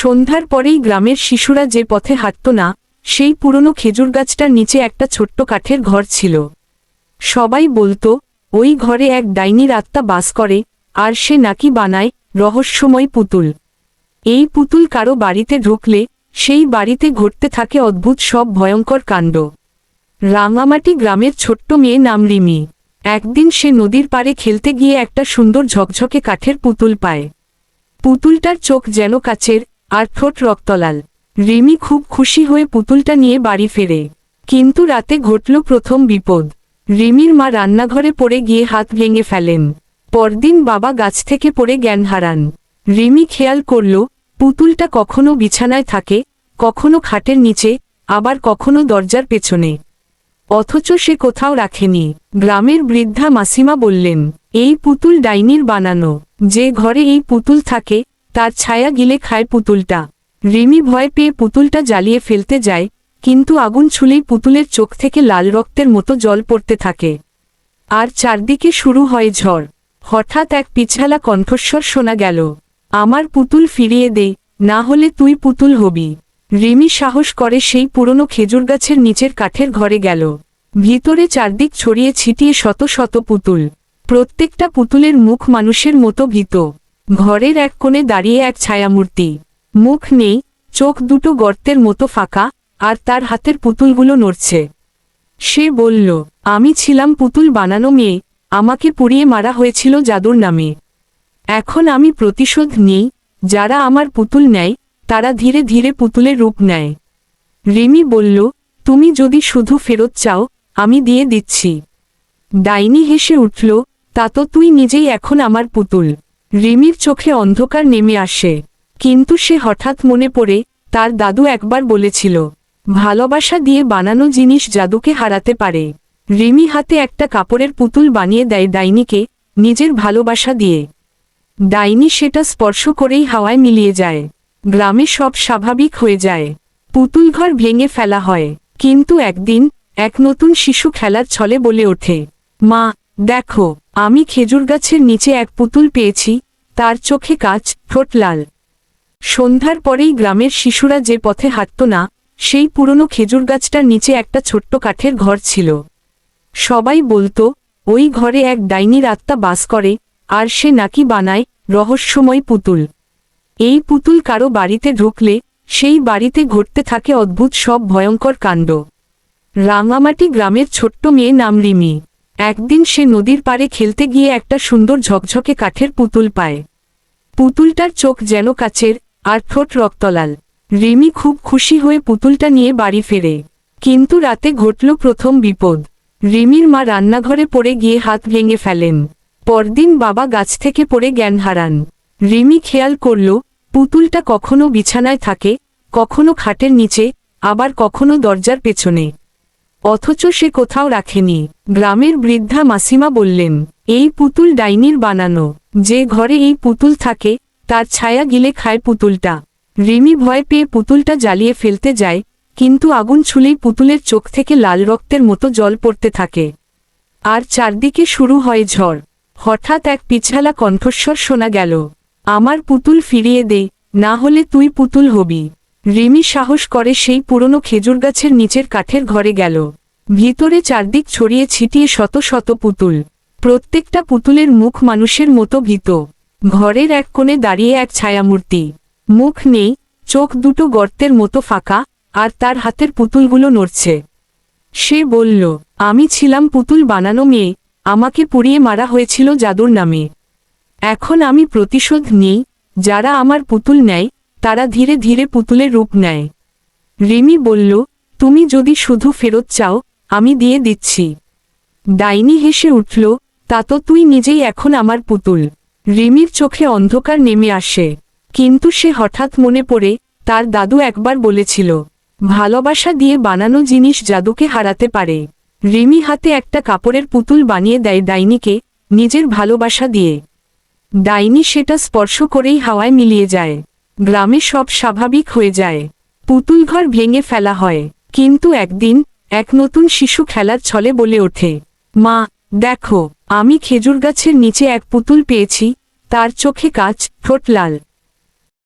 সন্ধ্যার পরেই গ্রামের শিশুরা যে পথে হাঁটত না, সেই পুরনো খেজুর গাছটার নিচে একটা ছোট্ট কাঠের ঘর ছিল। সবাই বলতো, ওই ঘরে এক ডাইনির আত্মা বাস করে, আর সে নাকি বানায় রহস্যময় পুতুল। এই পুতুল কারও বাড়িতে ঢুকলে, সেই বাড়িতে ঘটতে থাকে অদ্ভুত সব ভয়ঙ্কর কাণ্ড। রাঙামাটি গ্রামের ছোট্ট মেয়ে নাম রিমি। একদিন সে নদীর পাড়ে খেলতে গিয়ে একটা সুন্দর ঝকঝকে কাঠের পুতুল পায়। পুতুলটার চোখ যেন কাচের আর ঠোঁট রক্তলাল। রিমি খুব খুশি হয়ে পুতুলটা নিয়ে বাড়ি ফেরে। কিন্তু রাতে ঘটল প্রথম বিপদ। রিমির মা রান্নাঘরে পড়ে গিয়ে হাত ভেঙে ফেলেন। পরদিন বাবা গাছ থেকে পড়ে জ্ঞান হারান। রিমি খেয়াল করল, পুতুলটা কখনো বিছানায় থাকে, কখনো খাটের নিচে, আবার কখনো দরজার পেছনে। অথচ সে কোথাও রাখেনি। গ্রামের বৃদ্ধা মাসিমা বললেন, এই পুতুল ডাইনির বানানো। যে ঘরে এই পুতুল থাকে তার ছায়া গিলে খায় পুতুলটা। রিমি ভয় পেয়ে পুতুলটা জ্বালিয়ে ফেলতে যায়, কিন্তু আগুন ছুলেই পুতুলের চোখ থেকে লাল রক্তের মতো জল পড়তে থাকে। আর চারদিকে শুরু হয় ঝড়। হঠাৎ এক পিছালা কণ্ঠস্বর শোনা গেল, আমার পুতুল ফিরিয়ে দে, না হলে তুই পুতুল হবি। রিমি সাহস করে সেই পুরনো খেজুর গাছের নিচের কাঠের ঘরে গেল। ভিতরে চারদিক ছড়িয়ে ছিটিয়ে শত শত পুতুল। প্রত্যেকটা পুতুলের মুখ মানুষের মতো ভীত। ঘরের এক কোণে দাঁড়িয়ে এক ছায়ামূর্তি। মুখ নেই, চোখ দুটো গর্তের মতো ফাঁকা, আর তার হাতের পুতুলগুলো নড়ছে। সে বলল, আমি ছিলাম পুতুল বানানো মেয়ে, আমাকে পুড়িয়ে মারা হয়েছিল জাদুর নামে। এখন আমি প্রতিশোধ নিই, যারা আমার পুতুল নেয়, তারা ধীরে ধীরে পুতুলের রূপ নেয়। রিমি বলল, তুমি যদি শুধু ফেরত চাও, আমি দিয়ে দিচ্ছি। ডাইনি হেসে উঠল, তা তো তুই নিজেই এখন আমার পুতুল। রিমির চোখে অন্ধকার নেমে আসে। কিন্তু সে হঠাৎ মনে পড়ে, তার দাদু একবার বলেছিল, ভালোবাসা দিয়ে বানানো জিনিস জাদুকে হারাতে পারে। রিমি হাতে একটা কাপড়ের পুতুল বানিয়ে দেয় ডাইনিকে, নিজের ভালোবাসা দিয়ে। ডাইনি সেটা স্পর্শ করেই হাওয়ায় মিলিয়ে যায়। গ্রামে সব স্বাভাবিক হয়ে যায়। পুতুল ঘর ভেঙে ফেলা হয়। কিন্তু একদিন, এক নতুন শিশু খেলার ছলে বলে ওঠে, মা, দেখো। আমি খেজুর গাছের নিচে এক পুতুল পেয়েছি, তার চোখে কাচ ঠোঁট লাল। সন্ধ্যার পরেই গ্রামের শিশুরা যে পথে হাঁটত না, সেই পুরনো খেজুর গাছটার নিচে একটা ছোট্ট কাঠের ঘর ছিল। সবাই বলতো, ওই ঘরে এক ডাইনির আত্মা বাস করে, আর সে নাকি বানায় রহস্যময় পুতুল। এই পুতুল কারও বাড়িতে ঢুকলে, সেই বাড়িতে ঘটতে থাকে অদ্ভুত সব ভয়ঙ্কর কাণ্ড। রাঙামাটি গ্রামের ছোট্ট মেয়ে নাম রিমি। একদিন সে নদীর পাড়ে খেলতে গিয়ে একটা সুন্দর ঝকঝকে কাঠের পুতুল পায়। পুতুলটার চোখ যেন কাচের আর ঠোঁট রক্তলাল। রিমি খুব খুশি হয়ে পুতুলটা নিয়ে বাড়ি ফেরে। কিন্তু রাতে ঘটল প্রথম বিপদ। রিমির মা রান্নাঘরে পড়ে গিয়ে হাত ভেঙে ফেলেন। পরদিন বাবা গাছ থেকে পড়ে জ্ঞান হারান। রিমি খেয়াল করল, পুতুলটা কখনো বিছানায় থাকে, কখনো খাটের নিচে, আবার কখনো দরজার পেছনে। অথচ সে কোথাও রাখেনি। গ্রামের বৃদ্ধা মাসিমা বললেন, এই পুতুল ডাইনির বানানো। যে ঘরে এই পুতুল থাকে, তার ছায়া গিলে খায় পুতুলটা। রিমি ভয় পেয়ে পুতুলটা জ্বালিয়ে ফেলতে যায়, কিন্তু আগুন ছুলেই পুতুলের চোখ থেকে লাল রক্তের মতো জল পড়তে থাকে। আর চারদিকে শুরু হয় ঝড়। হঠাৎ এক পিছালা কণ্ঠস্বর শোনা গেল, আমার পুতুল ফিরিয়ে দে, না হলে তুই পুতুল হবি। রিমি সাহস করে সেই পুরনো খেজুর গাছের নিচের কাঠের ঘরে গেল। ভিতরে চারদিক ছড়িয়ে ছিটিয়ে শত শত পুতুল। প্রত্যেকটা পুতুলের মুখ মানুষের মতো ভীত। ঘরের এক কোণে দাঁড়িয়ে এক ছায়ামূর্তি। মুখ নেই, চোখ দুটো গর্তের মতো ফাঁকা, আর তার হাতের পুতুলগুলো নড়ছে। সে বলল, আমি ছিলাম পুতুল বানানো মেয়ে, আমাকে পুড়িয়ে মারা হয়েছিল জাদুর নামে। এখন আমি প্রতিশোধ নিই, যারা আমার পুতুল নেয় তারা ধীরে ধীরে পুতুলের রূপ নেয়। রিমি বলল, তুমি যদি শুধু ফেরত চাও, আমি দিয়ে দিচ্ছি। ডাইনি হেসে উঠল, তা তো তুই নিজেই এখন আমার পুতুল। রিমির চোখে অন্ধকার নেমে আসে। কিন্তু সে হঠাৎ মনে পড়ে, তার দাদু একবার বলেছিল, ভালোবাসা দিয়ে বানানো জিনিস জাদুকে হারাতে পারে। রিমি হাতে একটা কাপড়ের পুতুল বানিয়ে দেয় ডাইনিকে, নিজের ভালোবাসা দিয়ে। ডাইনি সেটা স্পর্শ করেই হাওয়ায় মিলিয়ে যায়। গ্রামে সব স্বাভাবিক হয়ে যায়। পুতুল ঘর ভেঙে ফেলা হয়। কিন্তু একদিন, এক নতুন শিশু খেলার ছলে বলে ওঠে, মা, দেখো, আমি খেজুর গাছের নিচে এক পুতুল পেয়েছি, তার চোখে কাচ ঠোঁট লাল।